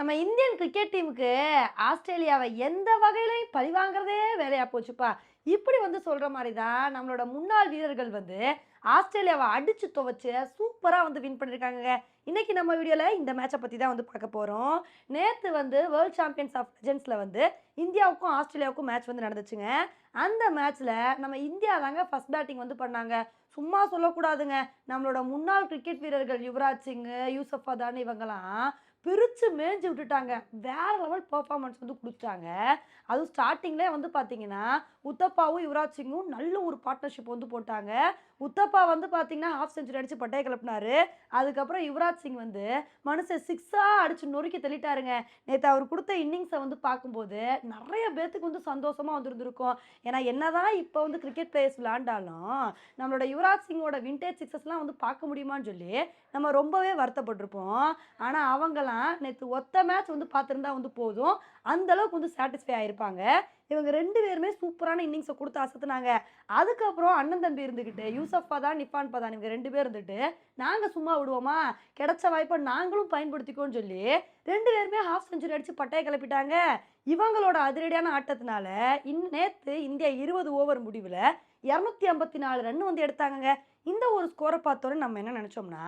நம்ம Indian cricket டீமுக்கு ஆஸ்திரேலியாவை எந்த வகையிலையும் பழிவாங்கிறதே வேலையாக போச்சுப்பா? இப்படி வந்து சொல்கிற மாதிரி தான் நம்மளோட முன்னாள் வீரர்கள் வந்து ஆஸ்திரேலியாவை அடித்து துவைச்சு சூப்பராக வந்து வின் பண்ணியிருக்காங்க இன்றைக்கி நம்ம வீடியோவில் இந்த மேட்சை பற்றி தான் வந்து பார்க்க போகிறோம் நேற்று வந்து வேர்ல்ட் சாம்பியன்ஸ் ஆஃப் லெஜன்ஸில் வந்து இந்தியாவுக்கும் ஆஸ்திரேலியாவுக்கும் மேட்ச் வந்து நடந்துச்சுங்க. அந்த மேட்ச்சில் நம்ம இந்தியா தாங்க ஃபஸ்ட் பேட்டிங் வந்து பண்ணாங்க. சும்மா சொல்லக்கூடாதுங்க. நம்மளோட முன்னாள் கிரிக்கெட் வீரர்கள் யுவராஜ் சிங்கு யூசப் அதான் இவங்கெல்லாம் பிரித்து மேஞ்சு விட்டுட்டாங்க. வேற லெவல் பர்ஃபார்மன்ஸ் வந்து கொடுத்தாங்க அதுவும் ஸ்டார்டிங்லேயே வந்து பார்த்தீங்கன்னா உத்தப்பாவும் யுவராஜ் சிங்கும் நல்ல ஒரு பார்ட்னர்ஷிப் வந்து போட்டாங்க. உத்தப்பா வந்து பார்த்தீங்கன்னா ஹாஃப் செஞ்சுரி அடித்து பட்டையை கிளப்பினாரு. அதுக்கப்புறம் யுவராஜ் சிங் வந்து மனுஷன் சிக்ஸாக அடித்து நொறுக்கி தள்ளிட்டாருங்க. நேற்று அவர் கொடுத்த இன்னிங்ஸை வந்து பார்க்கும்போது நிறைய பேர்த்துக்கு வந்து சந்தோஷமாக வந்துருந்துருக்கும். ஏன்னா என்னதான் இப்போ வந்து கிரிக்கெட் பிளேயர்ஸ் விளாண்டாலும் நம்மளோட யுவராஜ் சிங்கோட விண்டேஜ் சிக்ஸஸ்லாம் வந்து பார்க்க முடியுமான்னு சொல்லி நம்ம ரொம்பவே வருத்தப்பட்டிருப்போம். ஆனால் பார்க்கலாம் நேற்று ஒத்த மேட்ச் வந்து பார்த்துருந்தா வந்து போதும். அந்தளவுக்கு வந்து சாட்டிஸ்ஃபை ஆகிருப்பாங்க இவங்க ரெண்டு பேருமே சூப்பரான இன்னிங்ஸை கொடுத்து அசத்துனாங்க. அதுக்கப்புறம் அண்ணன் தம்பி இருந்துக்கிட்டு யூசப் பதான் நிப்பான் பதான் இவங்க ரெண்டு பேர் இருந்துட்டு நாங்கள் சும்மா விடுவோமா? கிடைச்ச வாய்ப்பை நாங்களும் பயன்படுத்திக்கோன்னு சொல்லி ரெண்டு பேருமே ஹாஃப் செஞ்சுரி அடித்து பட்டையை கிளப்பிட்டாங்க. இவங்களோட அதிரடியான ஆட்டத்தினால இன் நேற்று இந்தியா இருபது ஓவர் முடிவில் இரநூத்தி ஐம்பத்தி நாலு ரன் வந்து எடுத்தாங்கங்க. இந்த ஒரு ஸ்கோரை பார்த்தோன்னே நம்ம என்ன நினச்சோம்னா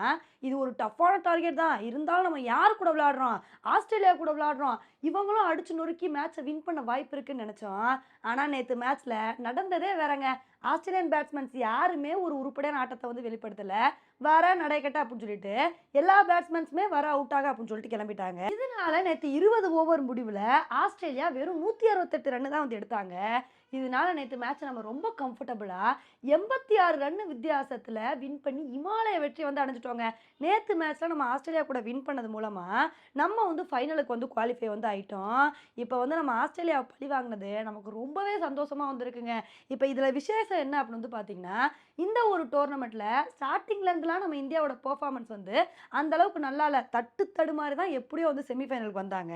இது ஒரு டஃப்பான டார்கெட் தான். இருந்தாலும் நம்ம யார் கூட விளாடுறோம் ஆஸ்திரேலியா கூட விளாடுறோம் இவங்களும் அடிச்சு நொறுக்கி மேட்சை வின் பண்ண வாய்ப்பு இருக்குன்னு நினச்சோம். ஆனால் நேற்று மேட்ச்சில் நடந்ததே வேறங்க. ஆஸ்திரேலியன் பேட்ஸ்மேன்ஸ் யாருமே ஒரு உருப்படியான ஆட்டத்தை வந்து வெளிப்படுத்தலை. வர நடைக்கட்ட அப்படின்னு சொல்லிட்டு எல்லா பேட்ஸ்மேன்ஸுமே வர அவுட் ஆக அப்படின்னு சொல்லிட்டு கிளம்பிட்டாங்க. இதனால நேற்று இருபது ஓவர் முடிவில் ஆஸ்திரேலியா வெறும் நூற்றி அறுபத்தெட்டு ரன்னு தான் வந்து எடுத்தாங்க. இதனால நேற்று மேட்ச்சை நம்ம ரொம்ப கம்ஃபர்டபுளாக எண்பத்தி ஆறு ரன்னு வித்தியாசத்தில் வின் பண்ணி இமாலய வெற்றி வந்து அடைஞ்சிட்டோங்க. நேற்று மேட்ச்சில் நம்ம ஆஸ்திரேலியா கூட வின் பண்ணது மூலமாக நம்ம வந்து ஃபைனலுக்கு வந்து குவாலிஃபை வந்து ஆயிட்டோம். இப்போ வந்து நம்ம ஆஸ்திரேலியாவை பழி வாங்கினது நமக்கு ரொம்பவே சந்தோஷமாக வந்திருக்குங்க. இப்போ இதில் விசேஷம் என்ன அப்படின்னு வந்து பார்த்தீங்கன்னா இந்த ஒரு டோர்னமெண்ட்டில் ஸ்டார்டிங்லேருந்துலாம் நம்ம இந்தியாவோட பெர்ஃபார்மன்ஸ் வந்து அந்த அளவுக்கு நல்லா இல்லை தட்டு தடுமாறி தான் எப்படியோ வந்து செமிஃபைனலுக்கு வந்தாங்க.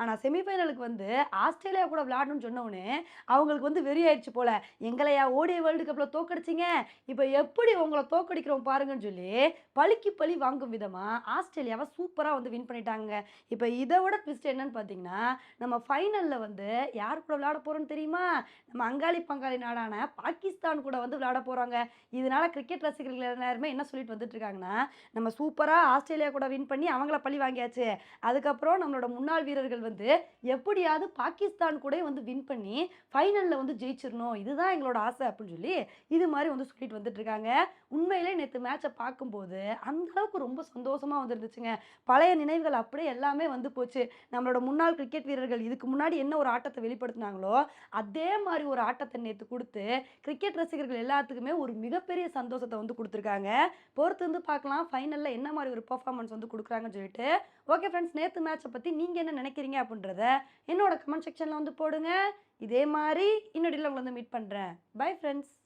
ஆனால் செமிஃபைனலுக்கு வந்து ஆஸ்திரேலியா கூட விளையாடணும்னு சொன்னவுடனே அவங்களுக்கு வந்து வெறி ஆயிடுச்சு போல. எங்களையா ஓடிய வேர்ல்டு கப்பில் தோக்கடிச்சிங்க. இப்போ எப்படி உங்களை தோக்கடிக்கிறோம் பாருங்கன்னு சொல்லி பழிக்கு பழி வாங்கும் விதமாக ஆஸ்திரேலியாவை சூப்பராக வந்து வின் பண்ணிட்டாங்க. இப்போ இதை விட ட்விஸ்ட் என்னன்னு பார்த்தீங்கன்னா நம்ம ஃபைனலில் வந்து யார் கூட விளையாட போகிறோம்னு தெரியுமா? நம்ம அங்காளி பங்காளி நாடான பாகிஸ்தான் கூட வந்து விளையாட போகிறாங்க இதனால கிரிக்கெட் ரசிகர்கள் எல்லாருமே என்ன சொல்லிட்டு வந்துட்டு இருக்காங்கன்னா நம்ம சூப்பராக ஆஸ்திரேலியா கூட வின் பண்ணி அவங்கள பழி வாங்கியாச்சு. அதுக்கப்புறம் நம்மளோட முன்னாள் வீரர்கள் வந்து எப்படியாவது பாகிஸ்தான் கூட வந்து வின் பண்ணி ஃபைனலில் வந்து ஜெயிச்சிடணும் இதுதான் எங்களோட ஆசை அப்படின்னு சொல்லி இது மாதிரி வந்து சொல்லிட்டு வந்துட்டு இருக்காங்க உண்மையிலே நேற்று மேட்சை பார்க்கும்போது அந்த அளவுக்கு ரொம்ப சந்தோஷமாக வந்துருந்துச்சுங்க. பழைய நினைவுகள் அப்படியே எல்லாமே வந்து போச்சு. நம்மளோட முன்னாள் கிரிக்கெட் வீரர்கள் இதுக்கு முன்னாடி என்ன ஒரு ஆட்டத்தை வெளிப்படுத்தினாங்களோ அதே மாதிரி ஒரு ஆட்டத்தை நேற்று கொடுத்து கிரிக்கெட் ரசிகர்கள் எல்லாத்துக்குமே ஒரு மிகப்பெரிய சந்தோஷத்தை வந்து கொடுத்துருக்காங்க. பொறுத்து வந்து பார்க்கலாம். ஃபைனலில் என்ன மாதிரி ஒரு பர்ஃபார்மன்ஸ் வந்து கொடுக்குறாங்கன்னு சொல்லிட்டு. ஓகே ஃப்ரெண்ட்ஸ் நேற்று மேட்சை பற்றி நீங்கள் என்ன நினைக்கிறீங்க அப்படின்றத என்னோட கமெண்ட் செக்ஷனில் வந்து போடுங்க. இதே மாதிரி இன்னொடியில் உங்களை வந்து மீட் பண்ணுறேன் பை ஃப்ரெண்ட்ஸ்